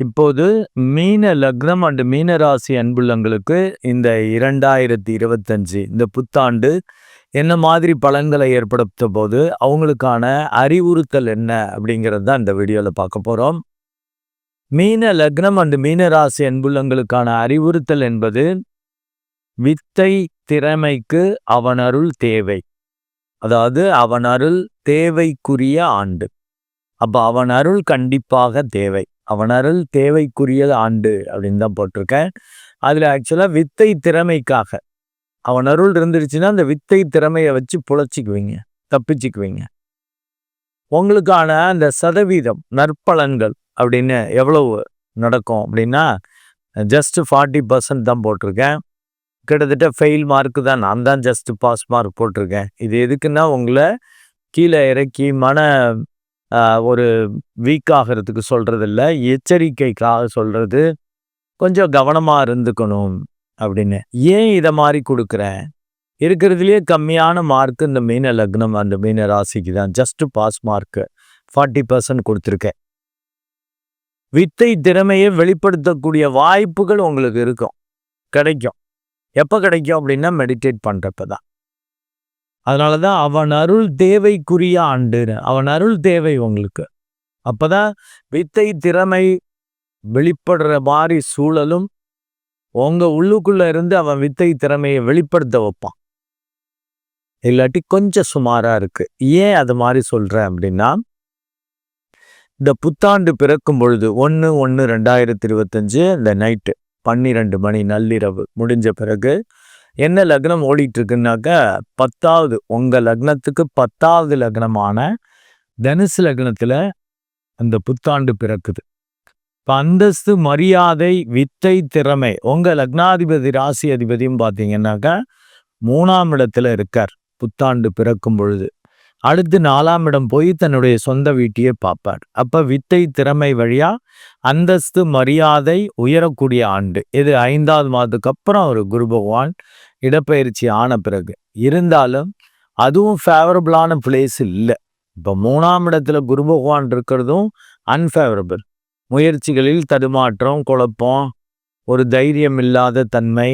இப்போது மீன லக்னம் அண்டு மீன ராசி அன்புள்ளங்களுக்கு இந்த இரண்டாயிரத்தி இருபத்தஞ்சு இந்த புத்தாண்டு என்ன மாதிரி பலன்களை ஏற்படுத்த போது அவங்களுக்கான அறிவுறுத்தல் என்ன அப்படிங்கிறது தான் இந்த வீடியோவில் பார்க்க போகிறோம் மீன லக்னம் அண்டு மீன ராசி அன்புள்ளங்களுக்கான அறிவுறுத்தல் என்பது வித்தை திறமைக்கு அவன் அருள் தேவை. அதாவது அவன் அருள் தேவைக்குரிய ஆண்டு. அப்போ அவன் அருள் கண்டிப்பாக தேவை. அவனருள் அருள் தேவைக்குரிய ஆண்டு அப்படின்னு தான் போட்டிருக்கேன். அதில் ஆக்சுவலாக வித்தை திறமைக்காக. அவன் அருள் இருந்துருச்சுன்னா அந்த வித்தை திறமையை வச்சு புழைச்சிக்குவீங்க தப்பிச்சுக்குவீங்க. உங்களுக்கான அந்த சதவீதம் நற்பலன்கள் அப்படின்னு எவ்வளவு நடக்கும் அப்படின்னா ஜஸ்ட் ஃபார்ட்டி பர்சன்ட் தான் போட்டிருக்கேன். கிட்டத்தட்ட ஃபெயில் மார்க்கு தான் நான் தான் ஜஸ்ட் பாஸ் மார்க் போட்டிருக்கேன். இது எதுக்குன்னா உங்களை கீழே இறக்கி மன ஒரு வீக் ஆகிறதுக்கு சொல்கிறது இல்லை எச்சரிக்கைக்காக சொல்கிறது கொஞ்சம் கவனமாக இருந்துக்கணும் அப்படின்னு. ஏன் இதை மாதிரி கொடுக்குறேன் இருக்கிறதுலேயே கம்மியான மார்க் இந்த மீன லக்னம் அந்த மீன ராசிக்கு தான். Just pass mark forty percent கொடுத்துருக்கேன் வித்தை திறமையை வெளிப்படுத்தக்கூடிய வாய்ப்புகள் உங்களுக்கு இருக்கும். கிடைக்கும். எப்போ கிடைக்கும் அப்படின்னா மெடிடேட் பண்ணுறப்ப தான் அதனால தான் அவன் அருள் தேவைக்குரிய ஆண்டுன்னு. அவன் அருள் தேவை உங்களுக்கு. அப்போதான் வித்தை திறமை வெளிப்படுற மாதிரி சூழலும் உங்கள் உள்ளுக்குள்ளே இருந்து அவன் வித்தை திறமையை வெளிப்படுத்த வைப்பான். இல்லாட்டி கொஞ்சம் சுமாராக இருக்குது ஏன் அது மாதிரி சொல்கிறேன் அப்படின்னா இந்த புத்தாண்டு பிறக்கும் பொழுது ஒன்று ஒன்று ரெண்டாயிரத்தி இருபத்தஞ்சு இந்த நைட்டு பன்னிரெண்டு மணி நள்ளிரவு முடிஞ்ச பிறகு என்ன லக்னம் ஓடிட்டு இருக்குன்னாக்கா பத்தாவது உங்க லக்னத்துக்கு பத்தாவது லக்னமான தனுசு லக்னத்துல அந்த புத்தாண்டு பிறக்குது. இப்போ அந்தஸ்து மரியாதை வித்தை திறமை உங்க லக்னாதிபதி ராசி அதிபதியும் பார்த்தீங்கன்னாக்கா மூணாம் இடத்துல இருக்கார் புத்தாண்டு பிறக்கும் பொழுது. அடுத்து நாலாம் இடம் போய் தன்னுடைய சொந்த வீட்டையே பார்ப்பார் அப்ப வித்தை திறமை வழியா அந்தஸ்து மரியாதை உயரக்கூடிய ஆண்டு. இது ஐந்தாவது மாதத்துக்கு அப்புறம் ஒரு குரு பகவான் இடப்பெயர்ச்சி ஆன பிறகு. இருந்தாலும் அதுவும் ஃபேவரபிளான பிளேஸ் இல்லை. இப்போ மூணாம் இடத்துல குரு பகவான் இருக்கிறதும் அன்ஃபேவரபிள் முயற்சிகளில் தடுமாற்றம் குழப்பம் ஒரு தைரியம் இல்லாத தன்மை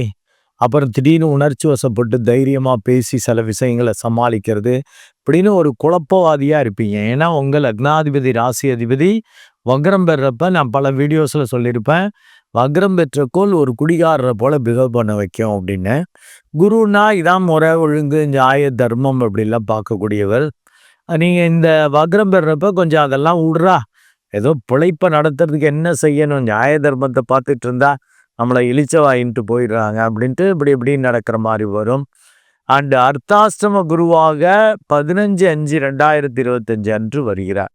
அப்புறம் திடீர்னு உணர்ச்சி வசப்பட்டு தைரியமாக பேசி சில விஷயங்களை சமாளிக்கிறது இப்படின்னு ஒரு குழப்பவாதியாக இருப்பீங்க. ஏன்னா உங்கள் லக்னாதிபதி ராசி அதிபதி வக்ரம் பெறப்ப நான் பல வீடியோஸில் சொல்லியிருப்பேன். வக்ரம் பெற்ற கோல் ஒரு குடிகாரரை போல பிகவ் பண்ண வைக்கும் அப்படின்னு. குருனா இதான் முறை ஒழுங்கு நியாய தர்மம் அப்படிலாம் பார்க்கக்கூடியவர். நீங்கள் இந்த வக்ரம் பெறப்ப கொஞ்சம் அதெல்லாம் விட்றா ஏதோ பிழைப்பை நடத்துறதுக்கு என்ன செய்யணும்? நியாய தர்மத்தை பார்த்துட்டு இருந்தா நம்மளை இழிச்சவாயின்ட்டு போயிடுறாங்க அப்படின்ட்டு இப்படி இப்படி நடக்கிற மாதிரி வரும். அண்டு அர்த்தாஷ்டம குருவாக பதினஞ்சு அஞ்சு ரெண்டாயிரத்தி இருபத்தஞ்சு அன்று வருகிறார்.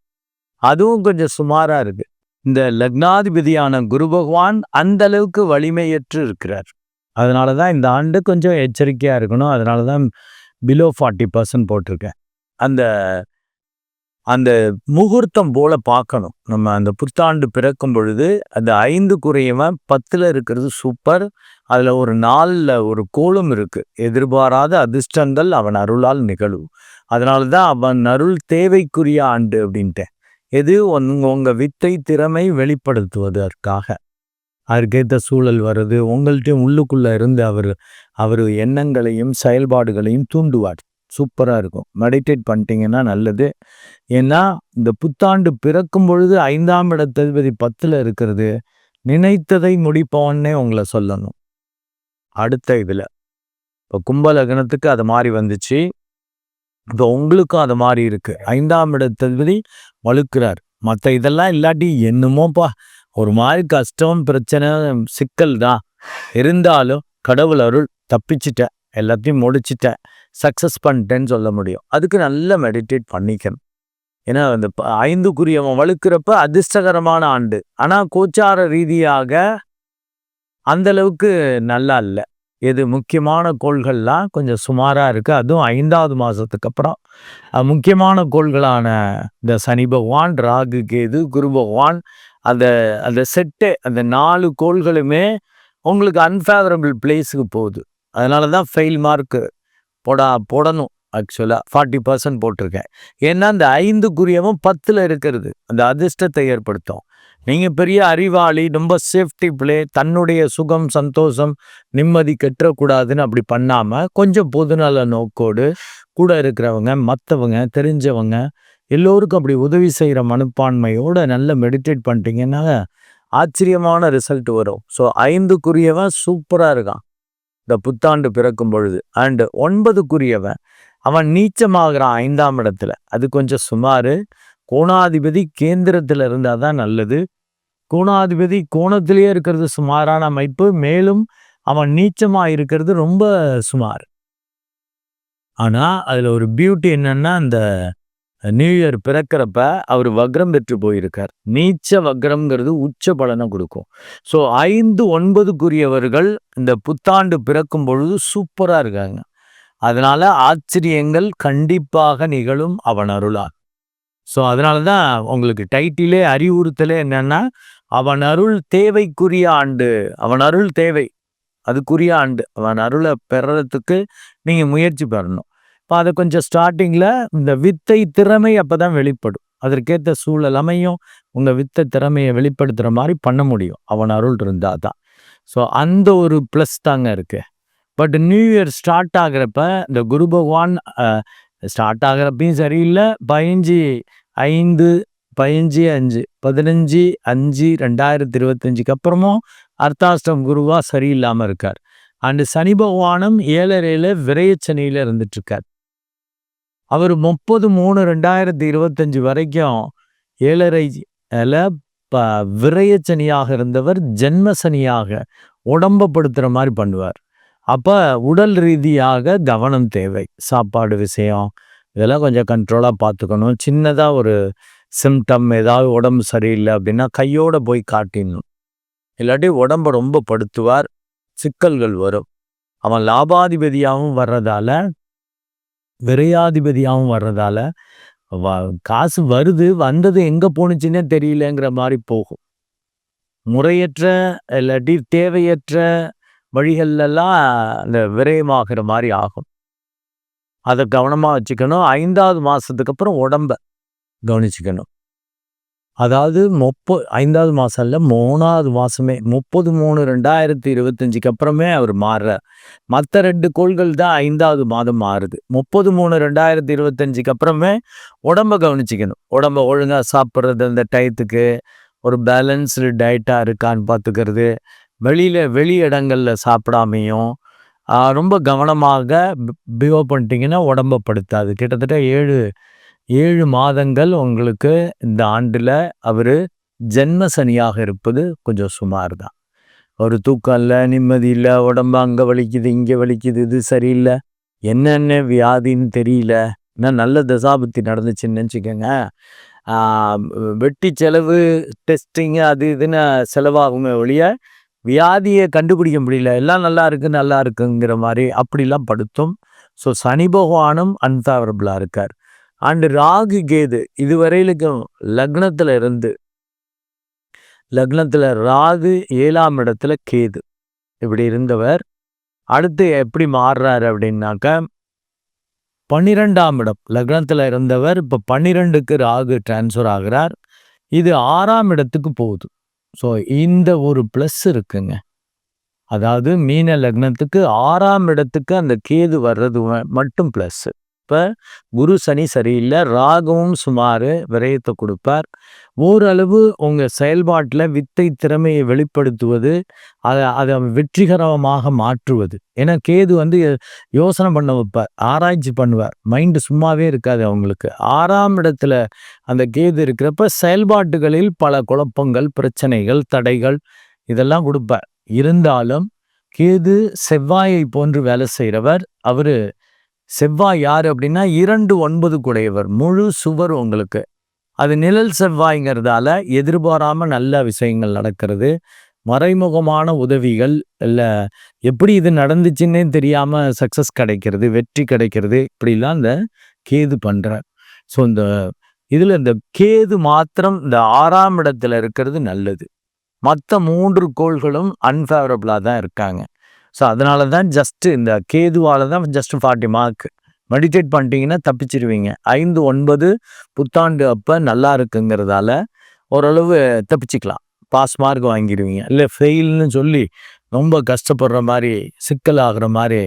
அதுவும் கொஞ்சம் சுமாராக இருக்குது இந்த லக்னாதிபதியான குரு பகவான் அந்த அளவுக்கு வலிமையற்று இருக்கிறார். அதனால தான் இந்த ஆண்டு கொஞ்சம் எச்சரிக்கையாக இருக்கணும். அதனால தான் பிலோ ஃபார்ட்டி பர்சன்ட் போட்டிருக்கேன். அந்த அந்த முகூர்த்தம் போல பார்க்கணும். நம்ம அந்த புத்தாண்டு பிறக்கும் பொழுது அந்த ஐந்து குறையவன் பத்தில் இருக்கிறது சூப்பர் அதில் ஒரு நாளில் ஒரு கோலம் இருக்குது எதிர்பாராத அதிர்ஷ்டங்கள் அவன் அருளால் நிகழும். அதனால தான் அவன் அருள் தேவைக்குரிய ஆண்டு அப்படின்ட்டேன். எது உங்கள் வித்தை திறமை வெளிப்படுத்துவதற்காக? அதற்கேற்ற சூழல் வருது. உங்கள்கிட்ட உள்ளுக்குள்ளே இருந்து அவர் அவர் எண்ணங்களையும் செயல்பாடுகளையும் தூண்டுவார். சூப்பராக இருக்கும். மெடிடேட் பண்ணிட்டீங்கன்னா நல்லது. ஏன்னா இந்த புத்தாண்டு பிறக்கும் பொழுது ஐந்தாம் இடத்ததிபதி பத்தில் இருக்கிறது. நினைத்ததை முடிப்பவன்னே உங்களை சொல்லணும். அடுத்த இதில். இப்போ கும்ப லக்னத்துக்கு அது மாதிரி வந்துச்சு. இப்போ உங்களுக்கும் அது மாதிரி இருக்குது ஐந்தாம் இடத்ததிபதி வலுக்கிறார். மற்ற இதெல்லாம் இல்லாட்டி என்னமோப்பா ஒரு மாதிரி கஷ்டம் பிரச்சனை சிக்கல் தான். இருந்தாலும் கடவுள் அருள் தப்பிச்சிட்டேன் எல்லாத்தையும் முடிச்சிட்டேன் சக்ஸஸ் பண்ணிட்டேன்னு சொல்ல முடியும். அதுக்கு நல்லா மெடிடேட் பண்ணிக்கணும். ஏன்னா அந்த ஐந்துக்குரியவன் வலுக்கிறப்ப அதிர்ஷ்டகரமான ஆண்டு. ஆனால் கோச்சார ரீதியாக அந்தளவுக்கு நல்லா இல்லை. எது முக்கியமான கோள்கள்லாம் கொஞ்சம் சுமாராக இருக்குது அதுவும் ஐந்தாவது மாதத்துக்கு அப்புறம். முக்கியமான கோள்களான இந்த சனி பகவான் ராகு கேது குரு பகவான் அந்த அந்த செட்டு அந்த நாலு கோள்களுமே உங்களுக்கு அன்ஃபேவரபிள் பிளேஸுக்கு போகுது. அதனால தான் ஃபெயில் மார்க்கு போடா போடணும். ஆக்சுவலாக ஃபார்ட்டி பர்சன்ட் போட்டிருக்கேன். ஏன்னா அந்த ஐந்துக்குரியவன் பத்தில் இருக்கிறது. அந்த அதிர்ஷ்டத்தை ஏற்படுத்தும். நீங்கள் பெரிய அறிவாளி ரொம்ப சேஃப்டி பிளே தன்னுடைய சுகம் சந்தோஷம் நிம்மதி கெட்டக்கூடாதுன்னு அப்படி பண்ணாமல் கொஞ்சம் பொதுநல நோக்கோடு கூட இருக்கிறவங்க மற்றவங்க தெரிஞ்சவங்க எல்லோருக்கும் அப்படி உதவி செய்கிற மனப்பான்மையோடு நல்ல மெடிடேட் பண்ணிட்டீங்கன்னா ஆச்சரியமான ரிசல்ட் வரும். ஸோ ஐந்துக்குரியவன் சூப்பராக இருக்கான். இந்த புத்தாண்டு பிறக்கும் பொழுது. அண்டு ஒன்பதுக்குரியவன் அவன் நீச்சமாகறான் ஐந்தாம் இடத்துல. அது கொஞ்சம் சுமார். கோணாதிபதி கேந்திரத்தில் இருந்தால் தான் நல்லது. கோணாதிபதி கோணத்திலேயே இருக்கிறது சுமாரான அமைப்பு மேலும் அவன் நீச்சமாக இருக்கிறது ரொம்ப சுமார். ஆனால் அதில் ஒரு பியூட்டி என்னன்னா அந்த நியூ இயர் பிறக்கிறப்ப அவர் வக்ரம் பெற்று போயிருக்கார். நீச்ச வக்ரம்ங்கிறது உச்ச பலனை கொடுக்கும். ஸோ ஐந்து ஒன்பதுக்குரியவர்கள் இந்த புத்தாண்டு பிறக்கும் பொழுது சூப்பராக இருக்காங்க. அதனால ஆச்சரியங்கள் கண்டிப்பாக நிகழும் அவன் அருளார் ஸோ அதனால தான் உங்களுக்கு டைட்டிலே அறிவுறுத்தலே என்னன்னா அவன் அருள் தேவைக்குரிய ஆண்டு. அவன் அருள் தேவை. அதுக்குரிய ஆண்டு. அவன் அருளை பெறறதுக்கு நீங்கள் முயற்சி பெறணும் இப்போ அதை கொஞ்சம் ஸ்டார்டிங்கில் இந்த வித்தை திறமை அப்போ தான் வெளிப்படும். அதற்கேற்ற சூழல் அமையும். உங்கள் வித்தை திறமையை வெளிப்படுத்துகிற மாதிரி பண்ண முடியும். அவன் அருள் இருந்தால் தான். ஸோ அந்த ஒரு ப்ளஸ் தாங்க இருக்குது பட் நியூ இயர் ஸ்டார்ட் ஆகிறப்ப இந்த குரு பகவான் ஸ்டார்ட் ஆகிறப்பையும் சரியில்லை. பதினஞ்சு ஐந்து பதினஞ்சு அஞ்சு பதினஞ்சு அஞ்சு ரெண்டாயிரத்தி இருபத்தஞ்சுக்கு அப்புறமும் அர்த்தாஷ்டம் குருவா சரியில்லாமல் இருக்கார் அண்டு சனி பகவானும் ஏழரையில் விரையச்சனியில் இருந்துட்டு இருக்கார் அவர் முப்பது மூணு ரெண்டாயிரத்தி இருபத்தஞ்சு வரைக்கும் ஏழரை ப விரையச்சனியாக இருந்தவர் ஜென்மசனியாக உடம்பப்படுத்துகிற மாதிரி பண்ணுவார் அப்போ உடல் ரீதியாக கவனம் தேவை சாப்பாடு விஷயம் இதெல்லாம் கொஞ்சம் கண்ட்ரோலாக பார்த்துக்கணும் சின்னதாக ஒரு சிம்டம் ஏதாவது உடம்பு சரியில்லை அப்படின்னா கையோடு போய் காட்டிடணும். இல்லாட்டி உடம்பை ரொம்ப படுத்துவார் சிக்கல்கள் வரும். அவன் லாபாதிபதியாகவும் வர்றதால விரையாதிபதியாகவும் வர்றதால காசு வருது வந்தது எங்கே போணுச்சுன்னே தெரியலங்கிற மாதிரி போகும். முறையற்ற இல்லாட்டி தேவையற்ற வழிகள்லாம் அந்த விரயமாகிற மாதிரி ஆகும். அதை கவனமாக வச்சுக்கணும். ஐந்தாவது மாதத்துக்கு அப்புறம் உடம்பை கவனிச்சுக்கணும். அதாவது முப்ப ஐந்தாவது மாதம் இல்லை மூணாவது மாதமே முப்பது மூணு ரெண்டாயிரத்தி இருபத்தஞ்சிக்கு அப்புறமே அவர் மாறுறார். மற்ற ரெண்டு கோள்கள் தான் ஐந்தாவது மாதம் மாறுது. முப்பது மூணு ரெண்டாயிரத்தி இருபத்தஞ்சிக்கு அப்புறமே உடம்ப கவனிச்சிக்கணும். உடம்ப ஒழுங்காக சாப்பிட்றது அந்த டயத்துக்கு ஒரு பேலன்ஸ்டு டயட்டாக இருக்கான்னு பார்த்துக்கிறது வெளியில் வெளி இடங்களில் சாப்பிடாமையும் ரொம்ப கவனமாக பிஹேவ் பண்ணிட்டீங்கன்னா உடம்ப படுத்தாது. கிட்டத்தட்ட ஏழு ஏழு மாதங்கள் உங்களுக்கு இந்த ஆண்டில் அவர் ஜென்ம சனியாக இருப்பது கொஞ்சம் சுமார் தான் ஒரு தூக்கம் இல்லை நிம்மதி இல்லை உடம்பு அங்கே வலிக்குது இங்கே வலிக்குது இது சரியில்லை. என்னென்ன வியாதின்னு தெரியல. நான் நல்ல தசாபத்தி நடந்துச்சுன்னு நினச்சிக்கோங்க. வெட்டி செலவு டெஸ்டிங்கு அது இதுன்னு செலவாகுமே ஒழிய வியாதியை கண்டுபிடிக்க முடியல. எல்லாம் நல்லா இருக்கு நல்லா இருக்குங்கிற மாதிரி அப்படிலாம் படுத்தும். ஸோ சனி பகவானும் அன்ஃபேவரபுளாக இருக்கார். அண்டு ராகு கேது இதுவரையிலுக்கும் லக்னத்தில் இருந்து லக்னத்தில் ராகு ஏழாம் இடத்துல கேது. இப்படி இருந்தவர் அடுத்து எப்படி மாறுறாரு அப்படின்னாக்க பன்னிரெண்டாம் இடம் லக்னத்தில் இருந்தவர் இப்போ பன்னிரெண்டுக்கு ராகு டிரான்ஸ்ஃபர் ஆகிறார். இது ஆறாம் இடத்துக்கு போகுது. ஸோ இந்த ஒரு ப்ளஸ் இருக்குங்க. அதாவது மீன லக்னத்துக்கு ஆறாம் இடத்துக்கு அந்த கேது வர்றது மட்டும் ப்ளஸ்ஸு இப்போ குரு சனி சரியில்லை ராகவும் சுமார் விரயத்தை கொடுப்பார். ஓரளவு உங்கள் செயல்பாட்டில் வித்தை திறமையை வெளிப்படுத்துவது அதை அதை வெற்றிகரமாக மாற்றுவது. ஏன்னா கேது வந்து யோசனை பண்ண வைப்பார் ஆராய்ச்சி பண்ணுவார். மைண்டு சும்மாவே இருக்காது அவங்களுக்கு. ஆறாம் இடத்துல அந்த கேது இருக்கிறப்ப செயல்பாட்டுகளில் பல குழப்பங்கள் பிரச்சனைகள் தடைகள் இதெல்லாம் கொடுப்பார். இருந்தாலும் கேது செவ்வாயை போன்று வேலை செய்கிறவர் அவர் செவ்வாய் யார் அப்படின்னா இரண்டு ஒன்பது குடையவர் முழு சுவர் உங்களுக்கு. அது நிழல் செவ்வாய்ங்கிறதால எதிர்பாராமல் நல்ல விஷயங்கள் நடக்கிறது. மறைமுகமான உதவிகள் இல்லை எப்படி இது நடந்துச்சுன்னே தெரியாமல் சக்ஸஸ் கிடைக்கிறது வெற்றி கிடைக்கிறது இப்படிலாம் இந்த கேது பண்ணுறார் ஸோ இந்த இதில் இந்த கேது மாத்திரம் இந்த ஆறாம் இடத்துல இருக்கிறது நல்லது. மற்ற மூன்று கோள்களும் அன்ஃபேவரபிளாக தான் இருக்காங்க. ஸோ அதனால தான் ஜஸ்ட்டு இந்த கேதுவால் தான் ஜஸ்ட்டு ஃபார்ட்டி மார்க் மெடிடேட் பண்ணிட்டீங்கன்னா தப்பிச்சிருவீங்க. ஐந்து ஒன்பது புத்தாண்டு அப்போ நல்லா இருக்குங்கிறதால ஓரளவு தப்பிச்சிக்கலாம். Pass mark வாங்கிடுவீங்க. இல்லை ஃபெயில்னு சொல்லி ரொம்ப கஷ்டப்படுற மாதிரி சிக்கல் ஆகிற மாதிரி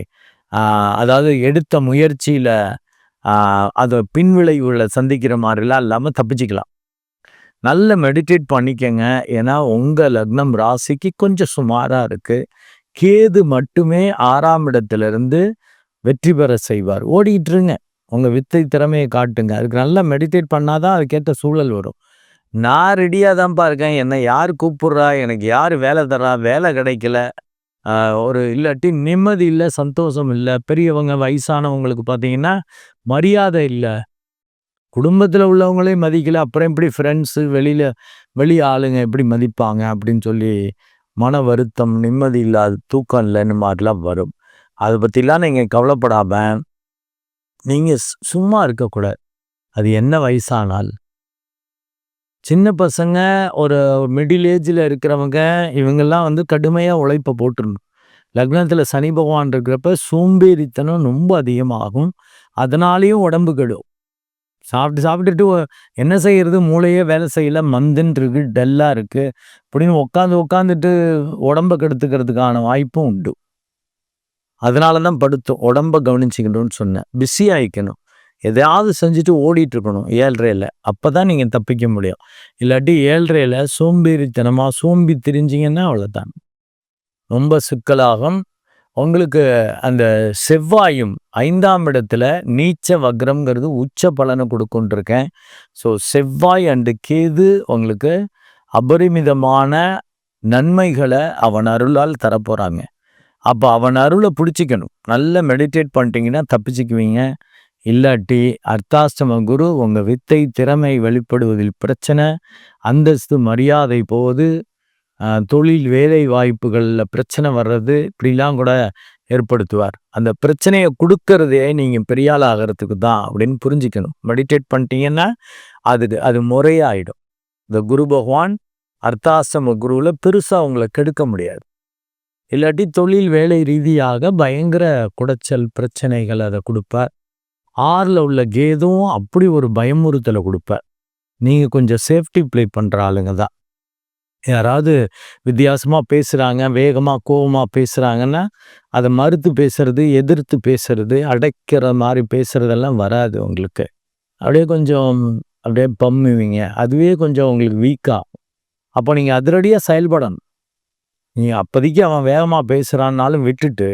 அதாவது எடுத்த முயற்சியில் அதை பின்விளைவுகளை சந்திக்கிற மாதிரிலாம் இல்லாமல் தப்பிச்சிக்கலாம். நல்ல மெடிடேட் பண்ணிக்கங்க. ஏன்னா உங்கள் லக்னம் ராசிக்கு கொஞ்சம் சுமாராக இருக்குது கேது மட்டுமே ஆறாம் இடத்திலிருந்து வெற்றி பெற செய்வார். ஓடிக்கிட்டு இருங்க உங்கள் வித்தை திறமையை காட்டுங்க. அதுக்கு நல்லா மெடிடேட் பண்ணாதான் அதுக்கேற்ற சூழல் வரும். நான் ரெடியாக தான்ப்பா இருக்கேன். என்னை யார் கூப்பிட்றா? எனக்கு யார் வேலை தரா வேலை கிடைக்கல. ஒரு இல்லாட்டி நிம்மதி இல்லை சந்தோஷம் இல்லை. பெரியவங்க வயசானவங்களுக்கு பார்த்தீங்கன்னா மரியாதை இல்லை. குடும்பத்தில் உள்ளவங்களே மதிக்கல. அப்புறம் எப்படி ஃப்ரெண்ட்ஸு வெளியில் வெளி ஆளுங்க எப்படி மதிப்பாங்க அப்படின்னு சொல்லி மன வருத்தம் நிம்மதி இல்லாத தூக்கம் இல்லைன்னு மாதிரிலாம் வரும். அதை பற்றிலாம் நீங்கள் கவலைப்படாமல் நீங்கள் சும்மா இருக்கக்கூடாது. அது என்ன வயசானால்? சின்ன பசங்க ஒரு மிடில் ஏஜில் இருக்கிறவங்க இவங்கெல்லாம் வந்து கடுமையாக உழைப்பை போட்டுருணும் லக்னத்தில் சனி பகவான் இருக்கிறப்ப சோம்பேறித்தனம் ரொம்ப அதிகமாகும். அதனாலேயும் உடம்பு கெடும். சாப்பிட்டு சாப்பிட்டுட்டு என்ன செய்கிறது மூளையே வேலை செய்யல. மந்துன்னு இருக்குது டல்லாக இருக்குது அப்படின்னு உட்காந்து உட்காந்துட்டு உடம்ப கெடுத்துக்கிறதுக்கான வாய்ப்பும் உண்டு. அதனால தான் படுத்தும் உடம்ப கவனிச்சுக்கணும்னு சொன்னேன். பிஸி ஆகிக்கணும் எதையாவது செஞ்சுட்டு ஓடிட்டு இருக்கணும் ஏழ்றையில் அப்போ தான் நீங்கள் தப்பிக்க முடியும். இல்லாட்டி ஏழ்றையில் சோம்பேறித்தனமாக சோம்பி திரிஞ்சிங்கன்னா அவ்வளோதான் ரொம்ப சிக்கலாகும். உங்களுக்கு அந்த செவ்வாயும் ஐந்தாம் இடத்துல நீச்ச வக்ரம்ங்கிறது உச்ச பலனை கொடுக்குன்ட்ருக்கேன். ஸோ செவ்வாய் அண்டு கேது உங்களுக்கு அபரிமிதமான நன்மைகளை அவன் அருளால் தரப்போகிறாங்க அப்போ அவன் அருளை பிடிச்சிக்கணும். நல்ல மெடிடேட் பண்ணிட்டீங்கன்னா தப்பிச்சுக்குவீங்க. இல்லாட்டி அர்த்தாஷ்டம குரு உங்கள் வித்தை திறமை வெளிப்படுவதில் பிரச்சனை. அந்தஸ்து மரியாதை போது தொழில் வேலை வாய்ப்புகளில் பிரச்சனை வர்றது இப்படிலாம் கூட ஏற்படுத்துவார். அந்த பிரச்சனையை கொடுக்கறதே நீங்கள் பெரியால் ஆகிறதுக்கு தான் அப்படின்னு புரிஞ்சுக்கணும். மெடிடேட் பண்ணிட்டீங்கன்னா அது அது முறையாயிடும். இந்த குரு பகவான் அர்த்தாசிரம குருவில் பெருசாக உங்களை கெடுக்க முடியாது. இல்லாட்டி தொழில் வேலை ரீதியாக பயங்கர குடைச்சல் பிரச்சனைகள் அதை கொடுப்பார். ஆறில் உள்ள கேதும் அப்படி ஒரு பயமுறுத்தலை கொடுப்பார். நீங்கள் கொஞ்சம் சேஃப்டி ப்ளே பண்ணுற ஆளுங்க தான். யாராவது வித்தியாசமாக பேசுகிறாங்க வேகமாக கோபமாக பேசுகிறாங்கன்னா அதை மறுத்து பேசுறது எதிர்த்து பேசுறது அடைக்கிற மாதிரி பேசுகிறதெல்லாம் வராது உங்களுக்கு. அப்படியே கொஞ்சம் அப்படியே பம்முவீங்க. அதுவே கொஞ்சம் உங்களுக்கு வீக்காக அப்போ நீங்கள் அதிரடியாக செயல்படணும். நீங்கள் அப்போதைக்கு அவன் வேகமாக பேசுகிறான்னாலும் விட்டுட்டு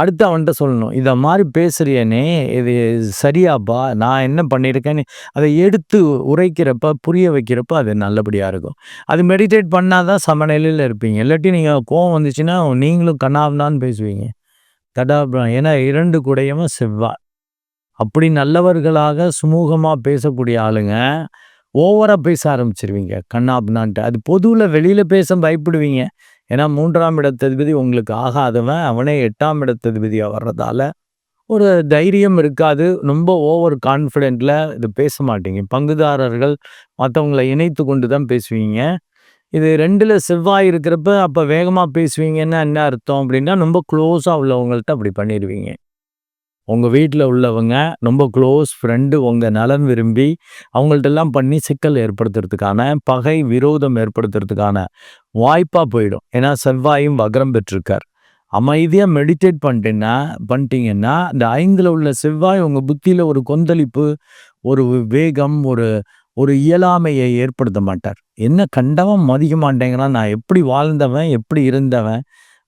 அடுத்து அவன்கிட்ட சொல்லணும் இதை மாதிரி பேசுறியனே இது சரியாப்பா நான் என்ன பண்ணியிருக்கேன்னு அதை எடுத்து உரைக்கிறப்ப புரிய வைக்கிறப்ப அது நல்லபடியாக இருக்கும். அது மெடிடேட் பண்ணால் தான் சமநிலையில் இருப்பீங்க. இல்லாட்டி நீங்கள் கோவம் வந்துச்சுன்னா நீங்களும் கண்ணாப்னான்னு பேசுவீங்க. கடாபுரம் ஏன்னா இரண்டு குடையமும் செவ்வாய் அப்படி நல்லவர்களாக சுமூகமாக பேசக்கூடிய ஆளுங்க ஓவராக பேச ஆரம்பிச்சிருவீங்க கண்ணாப்னான்ட்டு அது பொதுவில் வெளியில் பேச பயப்படுவீங்க. ஏன்னா மூன்றாம் இடத்ததிபதி உங்களுக்கு ஆகாதவன் அவனே எட்டாம் இடத்ததிபதியாக வர்றதால ஒரு தைரியம் இருக்காது. ரொம்ப ஓவர் கான்ஃபிடென்ட்டில் இது பேச மாட்டீங்க. பங்குதாரர்கள் மற்றவங்களை இணைத்து கொண்டு தான் பேசுவீங்க. இது ரெண்டில் செவ்வாய் இருக்கிறப்ப அப்போ வேகமாக பேசுவீங்கன்னா என்ன அர்த்தம் அப்படின்னா ரொம்ப க்ளோஸாக உள்ளவங்கள்ட்ட அப்படி பண்ணிடுவீங்க உங்கள் வீட்டில் உள்ளவங்க ரொம்ப க்ளோஸ் ஃப்ரெண்டு உங்கள் நலன் விரும்பி அவங்கள்ட்டெல்லாம் பண்ணி சிக்கல் ஏற்படுத்துறதுக்கான பகை விரோதம் ஏற்படுத்துறதுக்கான வாய்ப்பாக போயிடும். ஏன்னா செவ்வாயும் வக்ரம் பெற்றிருக்கார். அமைதியாக மெடிடேட் பண்ணிட்டேன்னா பண்ணிட்டீங்கன்னா இந்த ஐந்தில் உள்ள செவ்வாய் உங்கள் புத்தியில் ஒரு கொந்தளிப்பு ஒரு வேகம் ஒரு ஒரு இயலாமையை ஏற்படுத்த மாட்டார். என்ன கண்டவன் மதிக்க மாட்டேங்கிறான் நான் எப்படி வாழ்ந்தவன் எப்படி இருந்தவன்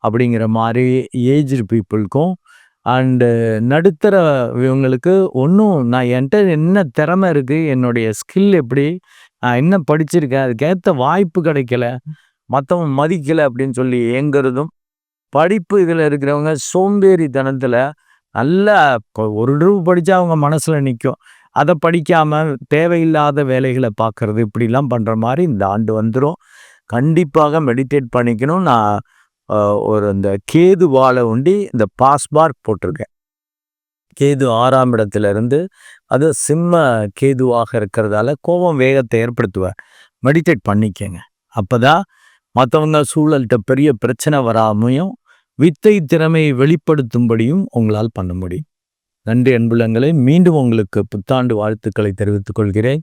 அப்படிங்கிற மாதிரி ஏஜ்டு பீப்புளுக்கும் அண்டு நடுத்தர இவங்களுக்கு ஒன்றும் நான் என்கிட்ட என்ன திறமை இருக்குது என்னுடைய ஸ்கில் எப்படி நான் என்ன படிச்சிருக்கேன் அதுக்கேற்ற வாய்ப்பு கிடைக்கல மற்றவன் மதிக்கலை அப்படின்னு சொல்லி ஏங்குறதும் படிப்பு இதில் இருக்கிறவங்க சோம்பேறித்தனத்தில் நல்ல ஒரு ரூபா படித்தா அவங்க மனசில் நிற்கும் அதை படிக்காமல் தேவையில்லாத வேலைகளை பார்க்குறது இப்படிலாம் பண்ணுற மாதிரி இந்த ஆண்டு வந்துடும் கண்டிப்பாக மெடிடேட் பண்ணிக்கணும். நான் ஒரு இந்த கேது வாழை உண்டி இந்த பாஸ்பார்க் போட்டிருக்கேன். கேது ஆறாம் இடத்துல இருந்து அது சிம்ம கேதுவாக இருக்கிறதால கோபம் வேகத்தை ஏற்படுத்துவேன் மெடிடேட் பண்ணிக்கங்க. அப்போதான் மற்றவங்க சூழல்கிட்ட பெரிய பிரச்சனை வராமையும் வித்தை திறமையை வெளிப்படுத்தும்படியும் உங்களால் பண்ண முடியும். நன்றி அன்புலங்களை மீண்டும் உங்களுக்கு புத்தாண்டு வாழ்த்துக்களை தெரிவித்துக் கொள்கிறேன்.